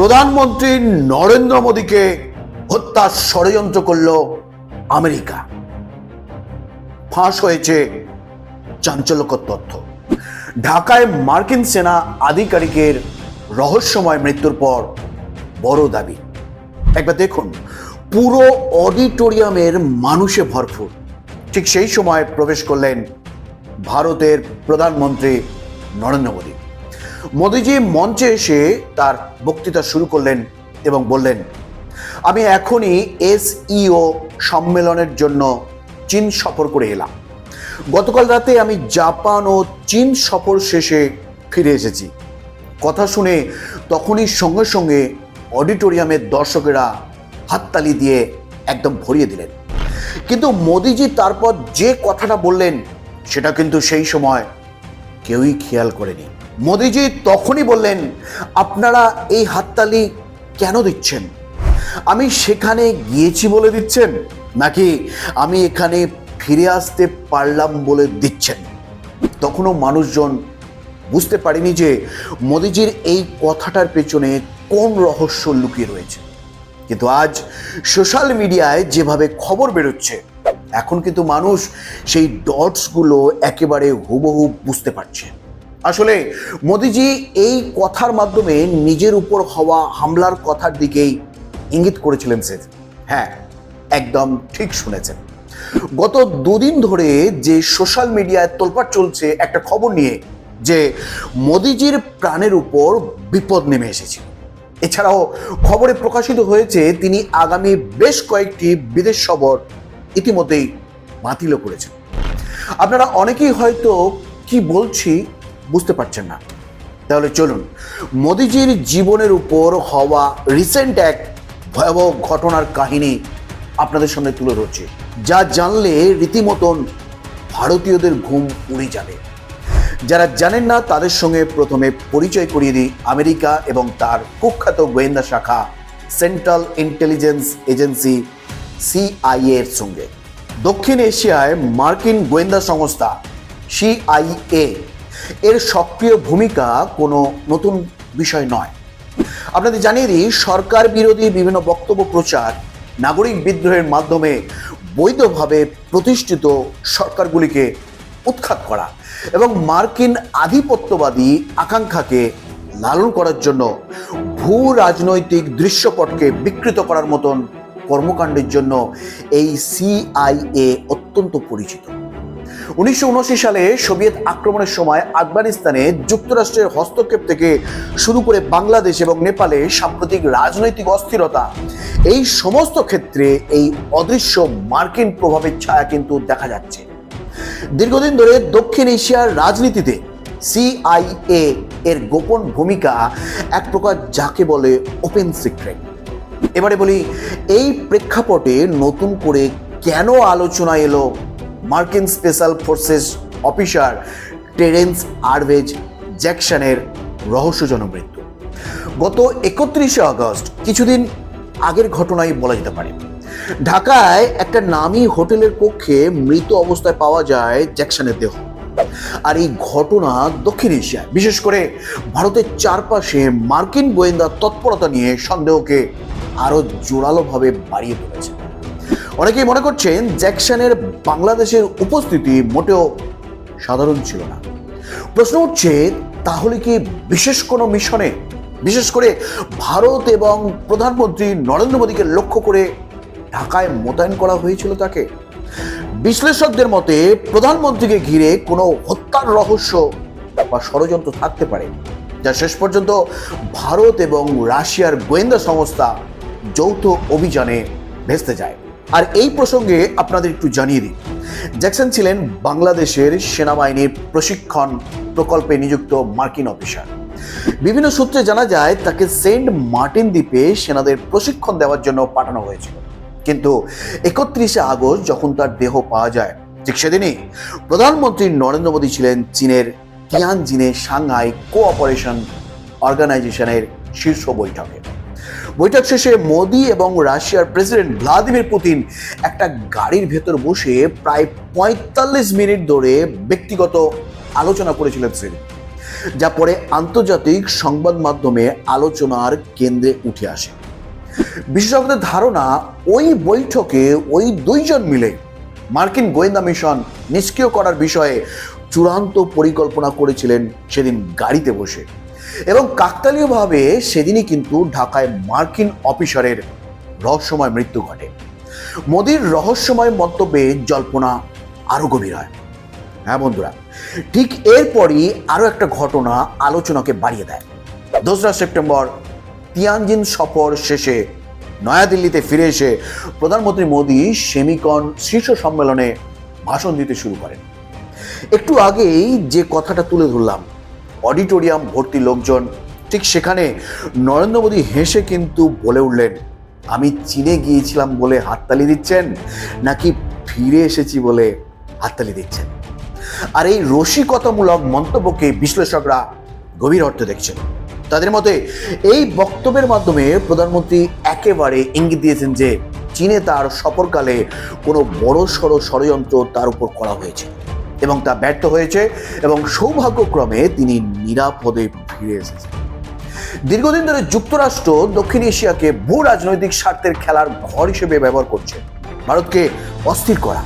প্রধানমন্ত্রী নরেন্দ্র মোদীকে হত্যার ষড়যন্ত্র করল আমেরিকা। ফাঁস হয়েছে চাঞ্চল্যকর তথ্য। ঢাকায় মার্কিন সেনা আধিকারিকের রহস্যময় মৃত্যুর পর বড় দাবি। একবার দেখুন, পুরো অডিটোরিয়ামের মানুষে ভরপুর। ঠিক সেই সময় প্রবেশ করলেন ভারতের প্রধানমন্ত্রী নরেন্দ্র মোদী। মোদীজি মঞ্চে এসে তার বক্তৃতা শুরু করলেন এবং বললেন, আমি এখনই এসইও সম্মেলনের জন্য চীন সফর করে এলাম। গতকাল রাতে আমি জাপান ও চীন সফর শেষে ফিরে এসেছি। কথা শুনে তখনই সঙ্গে সঙ্গে অডিটোরিয়ামের দর্শকেরা হাততালি দিয়ে একদম ভরিয়ে দিলেন। কিন্তু মোদিজি তারপর যে কথাটা বললেন, সেটা কিন্তু সেই সময় কেউই খেয়াল করেনি। মোদিজি তখনই বললেন, আপনারা এই হাততালি কেন দিচ্ছেন? আমি সেখানে গিয়েছি বলে দিচ্ছেন, নাকি আমি এখানে ফিরে আসতে পারলাম বলে দিচ্ছেন? তখনও মানুষজন বুঝতে পারেনি যে মোদিজির এই কথাটার পেছনে কোন রহস্য লুকিয়ে রয়েছে। কিন্তু আজ সোশ্যাল মিডিয়ায় যেভাবে খবর বেরোচ্ছে, এখন কিন্তু মানুষ সেই ডটসগুলো একেবারে হুবহু বুঝতে পারছে। আসলে মোদিজি এই কথার মাধ্যমে নিজের উপর হওয়া হামলার কথার দিকেই ইঙ্গিত করেছিলেন সে হ্যাঁ একদম ঠিক শুনেছেন। গত দুদিন ধরে যে সোশ্যাল মিডিয়ায় তোলপাট চলছে একটা খবর নিয়ে যে মোদিজির প্রাণের উপর বিপদ নেমে এসেছে এছাড়াও খবরে প্রকাশিত হয়েছে, তিনি আগামী বেশ কয়েকটি বিদেশ সফর ইতিমধ্যেই বাতিলও করেছেন। আপনারা অনেকেই হয়তো কি বলছি বুঝতে পারছেন না। তাহলে চলুন, মোদিজির জীবনের উপর হওয়া রিসেন্ট এক ভয়াবহ ঘটনার কাহিনী আপনাদের সামনে তুলে ধরছি, যা জানলে রীতিমতন ভারতীয়দের ঘুম উড়ে যাবে। যারা জানেন না, তাদের সঙ্গে প্রথমে পরিচয় করিয়ে দিই আমেরিকা এবং তার কুখ্যাত গোয়েন্দা শাখা সেন্ট্রাল ইন্টেলিজেন্স এজেন্সি সিআইএ এর সঙ্গে। দক্ষিণ এশিয়ায় মার্কিন গোয়েন্দা সংস্থা সিআইএ এর সক্রিয় ভূমিকা কোনো নতুন বিষয় নয়। আপনাদের জানিয়ে দিই, সরকার বিরোধী বিভিন্ন বক্তব্য প্রচার নাগরিক বিদ্রোহের মাধ্যমে বৈধভাবে প্রতিষ্ঠিত সরকারগুলিকে উৎখাত করা এবং মার্কিন আধিপত্যবাদী আকাঙ্ক্ষাকে লালন করার জন্য ভূ রাজনৈতিক দৃশ্যপটকে বিকৃত করার মতন কর্মকাণ্ডের জন্য এই সিআইএ অত্যন্ত পরিচিত। উনিশশো সালে সোভিয়েত আক্রমণের সময় আফগানিস্তানে যুক্তরাষ্ট্রের হস্তক্ষেপ থেকে শুরু করে বাংলাদেশ এবং নেপালে সাম্প্রতিক রাজনৈতিক অস্থিরতা। এই সমস্ত ক্ষেত্রে এই অদৃশ্য মার্কিন প্রভাবের ছায়া কিন্তু দেখা যাচ্ছে। দীর্ঘদিন ধরে দক্ষিণ এশিয়ার রাজনীতিতে সিআইএ এর গোপন ভূমিকা এক প্রকার যাকে বলে ওপেন সিক্রেট। এবারে বলি, এই প্রেক্ষাপটে নতুন করে কেন আলোচনা এলো মার্কিন স্পেশাল ফোর্সেস অফিসার টেরেন্স আরভেজ জ্যাকসনের রহস্যজনক মৃত্যু। গত একত্রিশে আগস্ট, কিছুদিন আগের ঘটনাই বলা যেতে পারে। ঢাকায় একটা নামী হোটেলের কক্ষে মৃত অবস্থায় পাওয়া যায় জ্যাকসনের দেহ। আর এই ঘটনা দক্ষিণ এশিয়ায়, বিশেষ করে ভারতের চারপাশে মার্কিন গোয়েন্দা তৎপরতা নিয়ে সন্দেহকে আরও জোরালোভাবে বাড়িয়ে তুলেছে। অনেকেই মনে করছেন জ্যাকসনের বাংলাদেশের উপস্থিতি মোটেও সাধারণ ছিল না। প্রশ্ন উঠছে তাহলে কি বিশেষ কোনো মিশনে, বিশেষ করে ভারত এবং প্রধানমন্ত্রী নরেন্দ্র মোদীকে লক্ষ্য করে ঢাকায় মোতায়েন করা হয়েছিল তাকে? বিশ্লেষকদের মতে, প্রধানমন্ত্রীকে ঘিরে কোনো হত্যার রহস্য বা ষড়যন্ত্র থাকতে পারে, যা শেষ পর্যন্ত ভারত এবং রাশিয়ার গোয়েন্দা সংস্থা যৌথ অভিযানে ভেস্তে যায়। আর এই প্রসঙ্গে আপনাদের একটু জানিয়ে দিই। জ্যাকসন ছিলেন বাংলাদেশের সেনাবাহিনীর প্রশিক্ষণ প্রকল্পে নিযুক্ত মার্কিন অফিসার। বিভিন্ন সূত্রে জানা যায়, তাকে সেন্ট মার্টিন দ্বীপে সেনাদের প্রশিক্ষণ দেওয়ার জন্য পাঠানো হয়েছিল। কিন্তু একত্রিশে আগস্ট যখন তার দেহ পাওয়া যায়, ঠিক সেদিনই প্রধানমন্ত্রী নরেন্দ্র মোদী ছিলেন চীনের তিয়ানজিনে সাংহাই কোঅপারেশন অর্গানাইজেশনের শীর্ষ বৈঠকে। বৈঠক শেষে মোদি এবং রাশিয়ার প্রেসিডেন্ট ভ্লাদিমির পুতিন একটা গাড়ির ভেতর বসে প্রায় পঁয়তাল্লিশ মিনিট ধরে ব্যক্তিগত আলোচনা করেছিলেন সেদিন যা পরে আন্তর্জাতিক সংবাদ মাধ্যমে আলোচনার কেন্দ্রে উঠে আসে। বিশেষজ্ঞদের ধারণা, ওই বৈঠকে ওই দুইজন মিলে মার্কিন গোয়েন্দা মিশন নিষ্ক্রিয় করার বিষয়ে চূড়ান্ত পরিকল্পনা করেছিলেন সেদিন গাড়িতে বসে। এবং কাকতালীয়ভাবে সেদিনই কিন্তু ঢাকায় মার্কিন অফিসারের রহস্যময় মৃত্যু ঘটে। মোদির রহস্যময় মন্তব্যে জল্পনা আরও গভীর হয়। হ্যাঁ বন্ধুরা, ঠিক এরপরই আরও একটা ঘটনা আলোচনাকে বাড়িয়ে দেয়। দোসরা সেপ্টেম্বর, তিয়ানজিন সফর শেষে নয়াদিল্লিতে ফিরে এসে প্রধানমন্ত্রী মোদী সেমিকন শীর্ষ সম্মেলনে ভাষণ দিতে শুরু করেন। একটু আগেই যে কথাটা তুলে ধরলাম অডিটোরিয়াম ভর্তি লোকজন। ঠিক সেখানে নরেন্দ্র মোদী হেসে কিন্তু বলে উঠলেন, আমি চীনে গিয়েছিলাম বলে হাততালি দিচ্ছেন, নাকি ফিরে এসেছি বলে হাততালি দিচ্ছেন? আর এই রসিকতামূলক মন্তব্যকে বিশ্লেষকরা গভীর অর্থ দেখছেন। তাদের মতে, এই বক্তব্যের মাধ্যমে প্রধানমন্ত্রী একেবারে ইঙ্গিত দিয়েছেন যে, চীনে তার সফরকালে কোনো বড় সড়ো ষড়যন্ত্র তার উপর করা হয়েছে। এবং তা ব্যর্থ হয়েছে এবং সৌভাগ্যক্রমে তিনি নিরাপদে ফিরে এসেছেন। দীর্ঘদিন ধরে যুক্তরাষ্ট্র দক্ষিণ এশিয়াকে ভূ রাজনৈতিক স্বার্থের খেলার ঘর হিসেবে ব্যবহার করছে। ভারতকে অস্থির করা,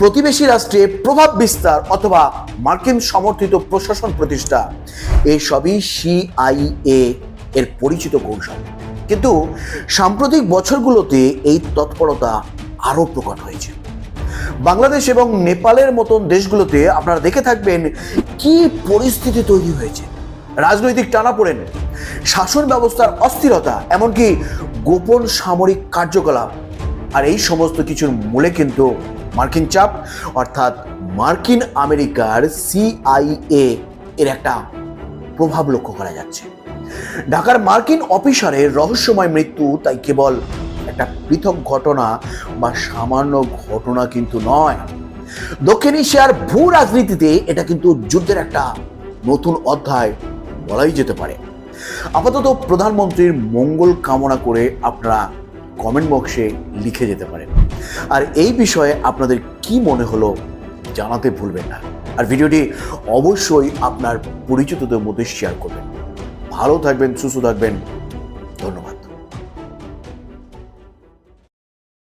প্রতিবেশী রাষ্ট্রে প্রভাব বিস্তার অথবা মার্কিন সমর্থিত প্রশাসন প্রতিষ্ঠা এসবই সিআইএ এর পরিচিত কৌশল। কিন্তু সাম্প্রতিক বছরগুলোতে এই তৎপরতা আরও প্রকট হয়েছে। বাংলাদেশ এবং নেপালের মতন দেশগুলোতে আপনারা দেখে থাকবেন কি পরিস্থিতি তৈরি হয়েছে। রাজনৈতিক টানাপোড়েন, শাসন ব্যবস্থার অস্থিরতা, এমনকি গোপন সামরিক কার্যকলাপ। আর এই সমস্ত কিছুর মূলে কিন্তু মার্কিন চাপ, অর্থাৎ মার্কিন আমেরিকার সিআইএ এর একটা প্রভাব লক্ষ্য করা যাচ্ছে। ঢাকার মার্কিন অফিসারের রহস্যময় মৃত্যু তাই কেবল একটা পৃথক ঘটনা বা সামান্য ঘটনা কিন্তু নয়। দক্ষিণ এশিয়ার ভূ রাজনীতিতে এটা কিন্তু যুদ্ধের একটা নতুন অধ্যায় বলাই যেতে পারে। আপাতত প্রধানমন্ত্রীর মঙ্গল কামনা করে আপনারা কমেন্ট বক্সে লিখে যেতে পারেন। আর এই বিষয়ে আপনাদের কি মনে হলো জানাতে ভুলবেন না। আর ভিডিওটি অবশ্যই আপনার পরিচিতদের মধ্যে শেয়ার করবেন। ভালো থাকবেন, সুস্থ থাকবেন।